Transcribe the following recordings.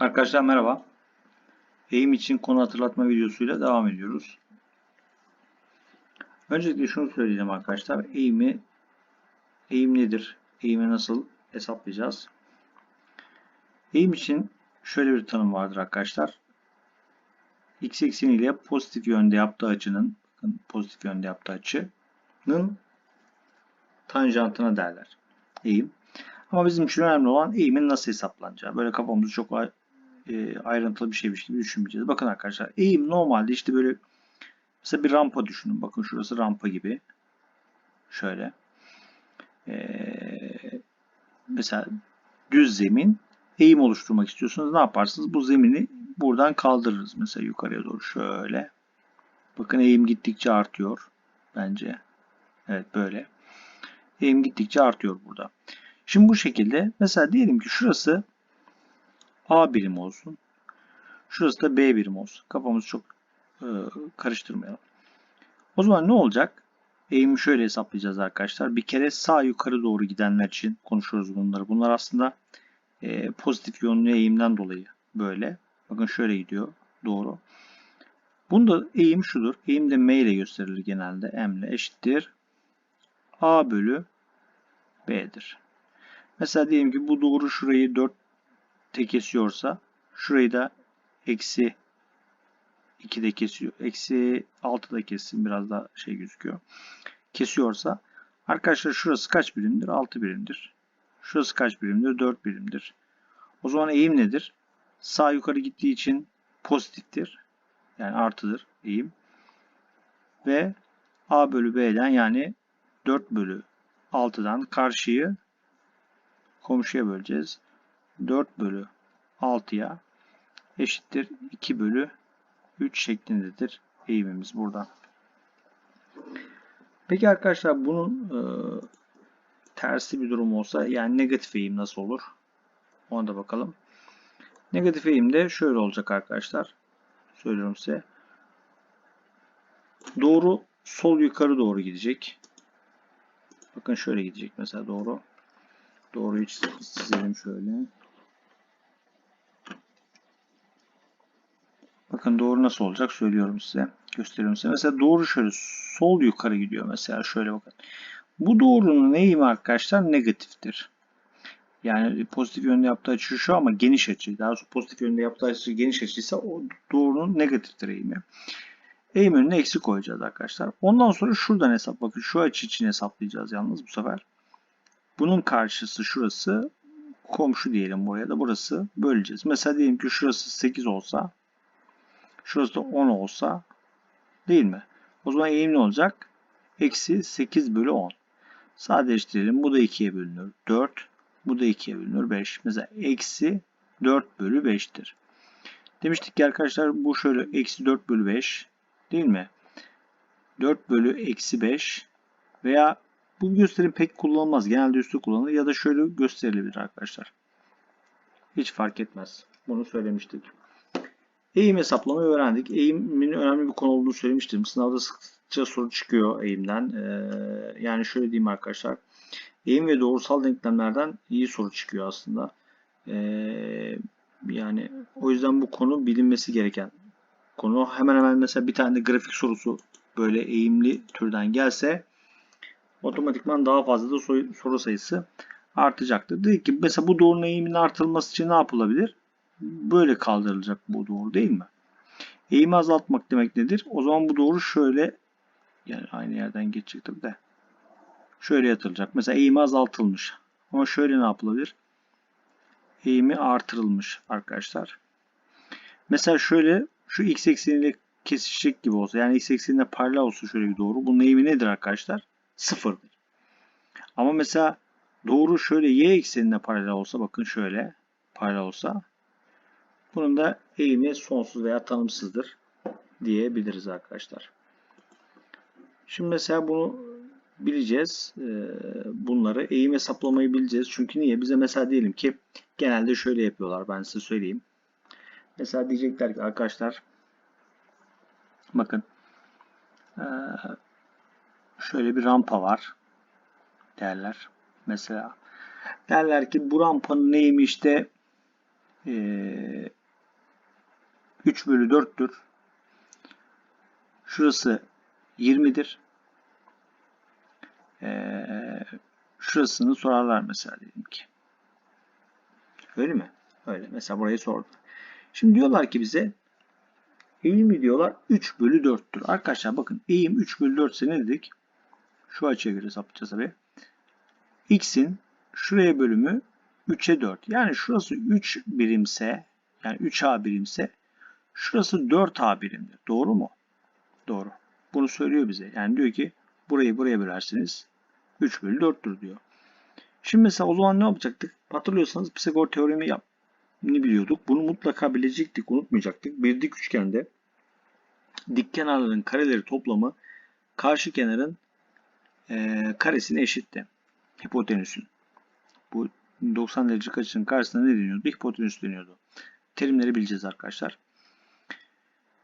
Arkadaşlar merhaba. Eğim için konu hatırlatma videosuyla devam ediyoruz. Öncelikle şunu söyleyeceğim arkadaşlar. Eğimi eğim nedir? Eğimi nasıl hesaplayacağız? Eğim için şöyle bir tanım vardır arkadaşlar. X ekseni ile pozitif yönde yaptığı açının bakın pozitif yönde yaptığı açının tanjantına derler. Eğim. Ama bizim için önemli olan eğimin nasıl hesaplanacağı. Böyle kafamızı çok e, ayrıntılı bir şeymiş gibi düşünmeyeceğiz. Bakın arkadaşlar eğim normalde işte böyle mesela bir rampa düşünün. Bakın şurası rampa gibi. Şöyle. Ee, mesela düz zemin eğim oluşturmak istiyorsanız ne yaparsınız? Bu zemini buradan kaldırırız. Mesela yukarıya doğru şöyle. Bakın eğim gittikçe artıyor. Bence. Evet böyle. Eğim gittikçe artıyor burada. Şimdi bu şekilde mesela diyelim ki şurası A birim olsun. Şurası da B birim olsun. Kafamızı çok e, karıştırmayalım. O zaman ne olacak? Eğimi şöyle hesaplayacağız arkadaşlar. Bir kere sağ yukarı doğru gidenler için konuşuyoruz bunları. Bunlar aslında e, pozitif yönlü eğimden dolayı böyle. Bakın şöyle gidiyor. Doğru. Bunda eğim şudur. Eğim de M ile gösterilir genelde. M ile eşittir. A bölü B'dir. Mesela diyelim ki bu doğru şurayı 4 te kesiyorsa şurayı da eksi 2 de kesiyor. Eksi 6 da kessin biraz daha şey gözüküyor. Kesiyorsa arkadaşlar şurası kaç birimdir? 6 birimdir. Şurası kaç birimdir? 4 birimdir. O zaman eğim nedir? Sağ yukarı gittiği için pozitiftir. Yani artıdır eğim. Ve A bölü B'den yani 4 bölü 6'dan karşıyı komşuya böleceğiz. 4 bölü 6'ya eşittir 2 bölü 3 şeklindedir eğimimiz burada. Peki arkadaşlar bunun e, tersi bir durum olsa yani negatif eğim nasıl olur? Ona da bakalım. Negatif eğim de şöyle olacak arkadaşlar. Söylüyorum size. Doğru sol yukarı doğru gidecek. Bakın şöyle gidecek mesela doğru. Doğruyu çizelim şöyle. Bakın doğru nasıl olacak söylüyorum size. Gösteriyorum size. Mesela doğru şöyle sol yukarı gidiyor mesela şöyle bakın. Bu doğrunun eğimi arkadaşlar negatiftir. Yani pozitif yönde yaptığı açı şu ama geniş açı. Daha sonra pozitif yönde yaptığı açı geniş açıysa o doğrunun negatiftir eğimi. Eğim önüne eksi koyacağız arkadaşlar. Ondan sonra şuradan hesap bakın. Şu açı için hesaplayacağız yalnız bu sefer. Bunun karşısı şurası komşu diyelim buraya da burası böleceğiz. Mesela diyelim ki şurası 8 olsa şurası da 10 olsa değil mi? O zaman eğim ne olacak? Eksi 8 bölü 10. Sadeleştirelim. Bu da 2'ye bölünür. 4. Bu da 2'ye bölünür. 5. Mesela eksi 4 bölü 5'tir. Demiştik ki arkadaşlar bu şöyle eksi 4 bölü 5 değil mi? 4 bölü eksi 5 veya bu gösterim pek kullanılmaz. Genelde üstü kullanılır ya da şöyle gösterilebilir arkadaşlar. Hiç fark etmez. Bunu söylemiştik. Eğim hesaplamayı öğrendik. Eğimin önemli bir konu olduğunu söylemiştim. Sınavda sıkça soru çıkıyor eğimden. Ee, yani şöyle diyeyim arkadaşlar. Eğim ve doğrusal denklemlerden iyi soru çıkıyor aslında. Ee, yani o yüzden bu konu bilinmesi gereken konu. Hemen hemen mesela bir tane de grafik sorusu böyle eğimli türden gelse otomatikman daha fazla da soru sayısı artacaktır. Dedik ki mesela bu doğrunun eğiminin artırılması için ne yapılabilir? Böyle kaldırılacak bu doğru değil mi? Eğimi azaltmak demek nedir? O zaman bu doğru şöyle yani aynı yerden geçecektir de şöyle yatırılacak. Mesela eğimi azaltılmış. Ama şöyle ne yapılabilir? Eğimi artırılmış arkadaşlar. Mesela şöyle şu x ekseniyle kesişecek gibi olsa yani x eksenine paralel olsa şöyle bir doğru. Bunun eğimi nedir arkadaşlar? sıfırdır. Ama mesela doğru şöyle y eksenine paralel olsa bakın şöyle paralel olsa bunun da eğimi sonsuz veya tanımsızdır diyebiliriz arkadaşlar. Şimdi mesela bunu bileceğiz. Bunları eğim hesaplamayı bileceğiz. Çünkü niye? Bize mesela diyelim ki genelde şöyle yapıyorlar. Ben size söyleyeyim. Mesela diyecekler ki arkadaşlar bakın şöyle bir rampa var derler. Mesela derler ki bu rampanın neyimi işte Ee, 3 bölü 4'tür. Şurası 20'dir. Ee, şurasını sorarlar mesela diyelim ki. Öyle mi? Öyle. Mesela burayı sordu. Şimdi diyorlar ki bize eğimi diyorlar 3 bölü 4'tür. Arkadaşlar bakın eğim 3 bölü 4 ise ne dedik? Şu açıya göre hesaplayacağız tabi. X'in şuraya bölümü 3'e 4. Yani şurası 3 birimse yani 3A birimse şurası 4A birimdir. Doğru mu? Doğru. Bunu söylüyor bize. Yani diyor ki burayı buraya bölerseniz 3 bölü 4'tür diyor. Şimdi mesela o zaman ne yapacaktık? Hatırlıyorsanız Pisagor teoremi yap ne biliyorduk. Bunu mutlaka bilecektik, unutmayacaktık. Bir dik üçgende dik kenarların kareleri toplamı karşı kenarın e, karesine eşitti. Hipotenüsün. Bu 90 derece açının karşısında ne deniyordu? Hipotenüs deniyordu. Terimleri bileceğiz arkadaşlar.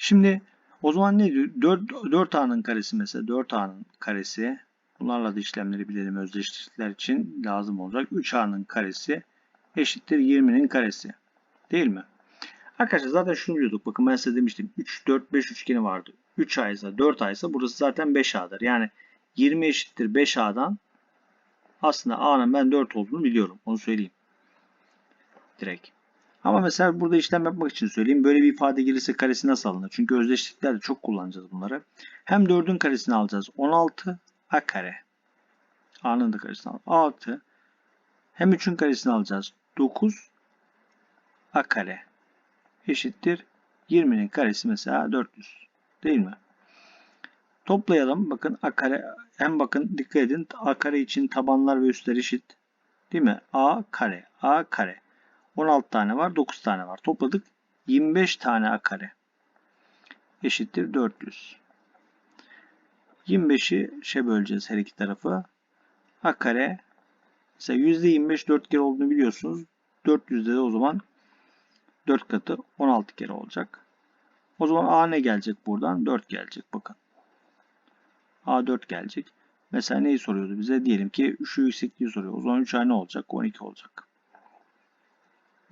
Şimdi o zaman ne diyor? 4, 4A'nın karesi mesela 4A'nın karesi bunlarla da işlemleri bilelim özdeşlikler için lazım olacak. 3A'nın karesi eşittir 20'nin karesi. Değil mi? Arkadaşlar zaten şunu biliyorduk. Bakın ben size demiştim. 3, 4, 5 üçgeni vardı. 3 A ise 4 A ise burası zaten 5 A'dır. Yani 20 eşittir 5 A'dan aslında A'nın ben 4 olduğunu biliyorum. Onu söyleyeyim. Direkt. Ama mesela burada işlem yapmak için söyleyeyim. Böyle bir ifade gelirse karesi nasıl alınır? Çünkü özdeşliklerde çok kullanacağız bunları. Hem 4'ün karesini alacağız. 16 A kare. A'nın da karesini alacağız. 6. Hem 3'ün karesini alacağız. 9 A kare eşittir 20'nin karesi mesela 400. Değil mi? Toplayalım. Bakın A kare hem bakın dikkat edin A kare için tabanlar ve üstler eşit. Değil mi? A kare. A kare. 16 tane var. 9 tane var. Topladık. 25 tane A kare. Eşittir 400. 25'i şey böleceğiz her iki tarafı. A kare. Mesela %25 4 kere olduğunu biliyorsunuz. 400'de de o zaman 4 katı 16 kere olacak. O zaman A ne gelecek buradan? 4 gelecek bakın. A 4 gelecek. Mesela neyi soruyordu bize? Diyelim ki şu yüksekliği soruyor. O zaman 3 A ne olacak? 12 olacak.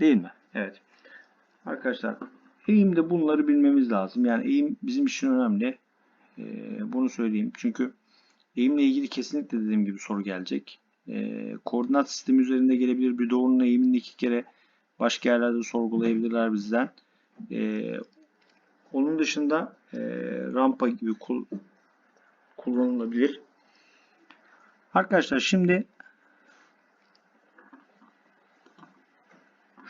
Değil mi? Evet. Arkadaşlar eğimde bunları bilmemiz lazım. Yani eğim bizim için önemli. Ee, bunu söyleyeyim. Çünkü eğimle ilgili kesinlikle dediğim gibi soru gelecek. Ee, koordinat sistemi üzerinde gelebilir. Bir doğrunun eğimini iki kere başka yerlerde sorgulayabilirler bizden. Ee, onun dışında e, rampa gibi kul kullanılabilir. Arkadaşlar şimdi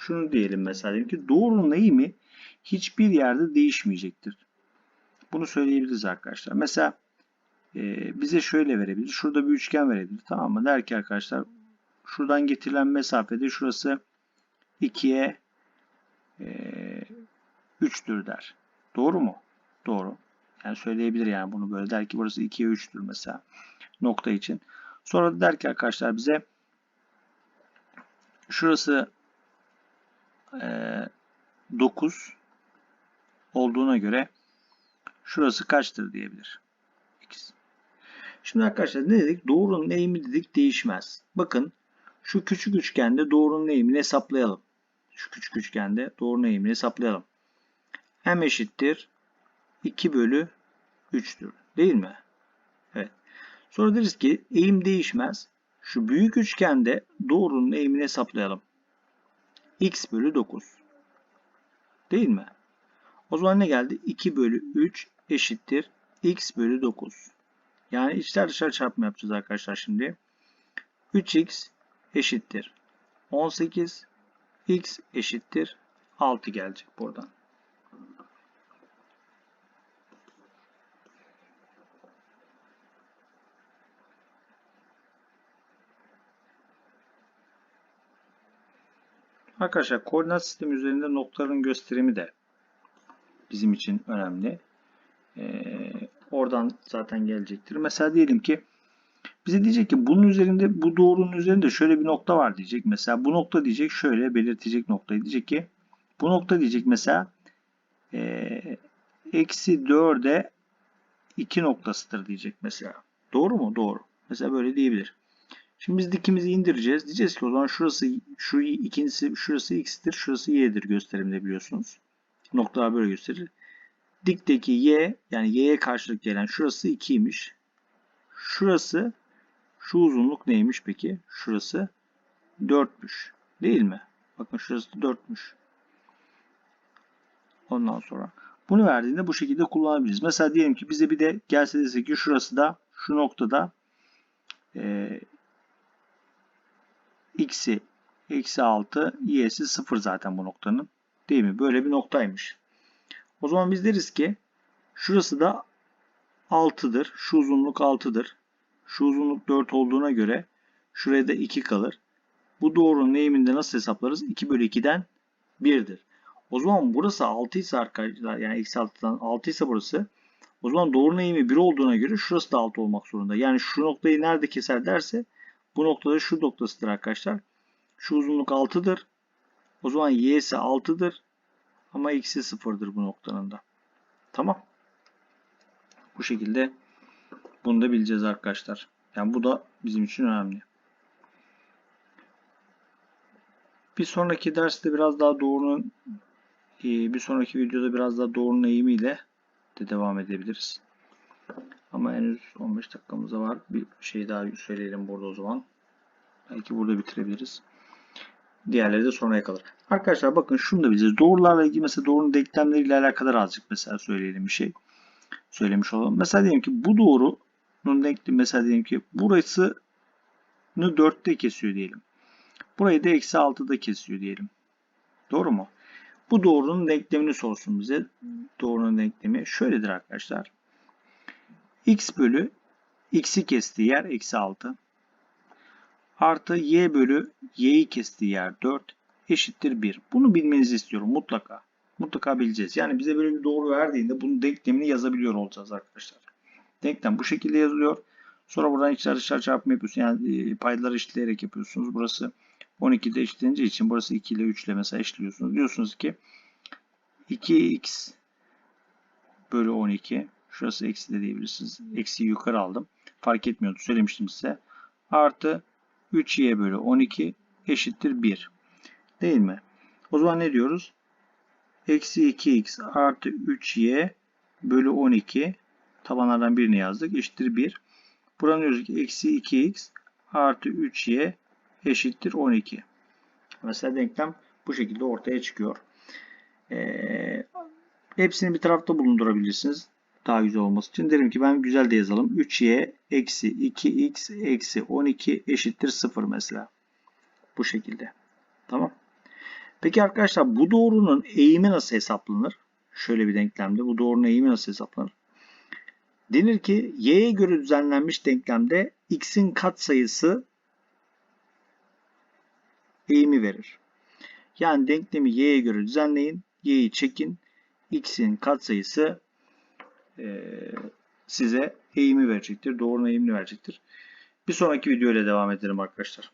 şunu diyelim mesela diyelim ki doğrunun eğimi hiçbir yerde değişmeyecektir. Bunu söyleyebiliriz arkadaşlar. Mesela e, bize şöyle verebilir. Şurada bir üçgen verebilir. Tamam mı? Der ki arkadaşlar şuradan getirilen mesafede şurası 2'ye e, 3'tür der. Doğru mu? Doğru. Yani söyleyebilir yani bunu böyle der ki burası 2'ye 3'tür mesela nokta için. Sonra da der ki arkadaşlar bize şurası 9 olduğuna göre şurası kaçtır diyebilir. X. Şimdi arkadaşlar ne dedik? Doğrunun eğimi dedik değişmez. Bakın şu küçük üçgende doğrunun eğimini hesaplayalım. Şu küçük üçgende doğrunun eğimini hesaplayalım. M eşittir 2 bölü 3'tür. Değil mi? Evet. Sonra deriz ki eğim değişmez. Şu büyük üçgende doğrunun eğimini hesaplayalım. X bölü 9. Değil mi? O zaman ne geldi? 2 bölü 3 eşittir. X bölü 9. Yani içler dışarı çarpma yapacağız arkadaşlar şimdi. 3x eşittir. 18 x eşittir. 6 gelecek buradan. Arkadaşlar koordinat sistemi üzerinde noktaların gösterimi de bizim için önemli. Ee, oradan zaten gelecektir. Mesela diyelim ki bize diyecek ki bunun üzerinde bu doğrunun üzerinde şöyle bir nokta var diyecek. Mesela bu nokta diyecek şöyle belirtecek noktayı diyecek ki bu nokta diyecek mesela e, eksi 4'e 2 noktasıdır diyecek mesela. Doğru mu? Doğru. Mesela böyle diyebilir. Şimdi biz dikimizi indireceğiz. Diyeceğiz ki o zaman şurası şu ikincisi şurası x'tir, şurası y'dir gösterimde biliyorsunuz. Noktalar böyle gösterir. Dikteki y yani y'ye karşılık gelen şurası 2'ymiş. Şurası şu uzunluk neymiş peki? Şurası 4'müş. Değil mi? Bakın şurası 4'müş. Ondan sonra bunu verdiğinde bu şekilde kullanabiliriz. Mesela diyelim ki bize bir de gelse dese ki şurası da şu noktada x'i eksi 6 y'si 0 zaten bu noktanın. Değil mi? Böyle bir noktaymış. O zaman biz deriz ki şurası da 6'dır. Şu uzunluk 6'dır. Şu uzunluk 4 olduğuna göre şuraya da 2 kalır. Bu doğrunun eğiminde nasıl hesaplarız? 2 bölü 2'den 1'dir. O zaman burası 6 ise arkadaşlar yani eksi 6'dan 6 ise burası. O zaman doğrunun eğimi 1 olduğuna göre şurası da 6 olmak zorunda. Yani şu noktayı nerede keser derse bu noktada şu noktasıdır arkadaşlar. Şu uzunluk 6'dır. O zaman y'si 6'dır. Ama x'i 0'dır bu noktanın da. Tamam. Bu şekilde bunu da bileceğiz arkadaşlar. Yani bu da bizim için önemli. Bir sonraki derste biraz daha doğrunun e, bir sonraki videoda biraz daha doğrunun eğimiyle de devam edebiliriz. Ama henüz 15 dakikamız da var. Bir şey daha söyleyelim burada o zaman. Belki burada bitirebiliriz. Diğerleri de sonraya kalır. Arkadaşlar bakın şunu da bileceğiz. Doğrularla ilgili mesela doğrunun denklemleriyle alakalı azıcık mesela söyleyelim bir şey. Söylemiş olalım. Mesela diyelim ki bu doğrunun denklemi mesela diyelim ki burasını 4'te kesiyor diyelim. Burayı da eksi 6'da kesiyor diyelim. Doğru mu? Bu doğrunun denklemini sorsun bize. Doğrunun denklemi şöyledir arkadaşlar. X bölü x'i kestiği yer eksi 6 artı y bölü y'yi kestiği yer 4 eşittir 1. Bunu bilmenizi istiyorum mutlaka. Mutlaka bileceğiz. Yani bize böyle bir doğru verdiğinde bunun denklemini yazabiliyor olacağız arkadaşlar. Denklem bu şekilde yazılıyor. Sonra buradan içler dışlar çarpımı yapıyorsunuz. Yani paydaları eşitleyerek yapıyorsunuz. Burası 12'de eşitleneceği için burası 2 ile 3 ile mesela eşitliyorsunuz. Diyorsunuz ki 2x bölü 12 şurası eksi de diyebilirsiniz. Eksiyi yukarı aldım. Fark etmiyordu. Söylemiştim size. Artı 3y bölü 12 eşittir 1. Değil mi? O zaman ne diyoruz? Eksi 2x artı 3y bölü 12 tabanlardan birini yazdık. Eşittir 1. Buradan diyoruz ki eksi 2x artı 3y eşittir 12. Mesela denklem bu şekilde ortaya çıkıyor. Ee, hepsini bir tarafta bulundurabilirsiniz. Daha güzel olması için. Derim ki ben güzel de yazalım. 3y eksi 2x eksi 12 eşittir 0 mesela. Bu şekilde. Tamam. Peki arkadaşlar bu doğrunun eğimi nasıl hesaplanır? Şöyle bir denklemde bu doğrunun eğimi nasıl hesaplanır? Denir ki y'ye göre düzenlenmiş denklemde x'in katsayısı eğimi verir. Yani denklemi y'ye göre düzenleyin. y'yi çekin. x'in katsayısı e, size eğimi verecektir. Doğrunun eğimini verecektir. Bir sonraki video ile devam edelim arkadaşlar.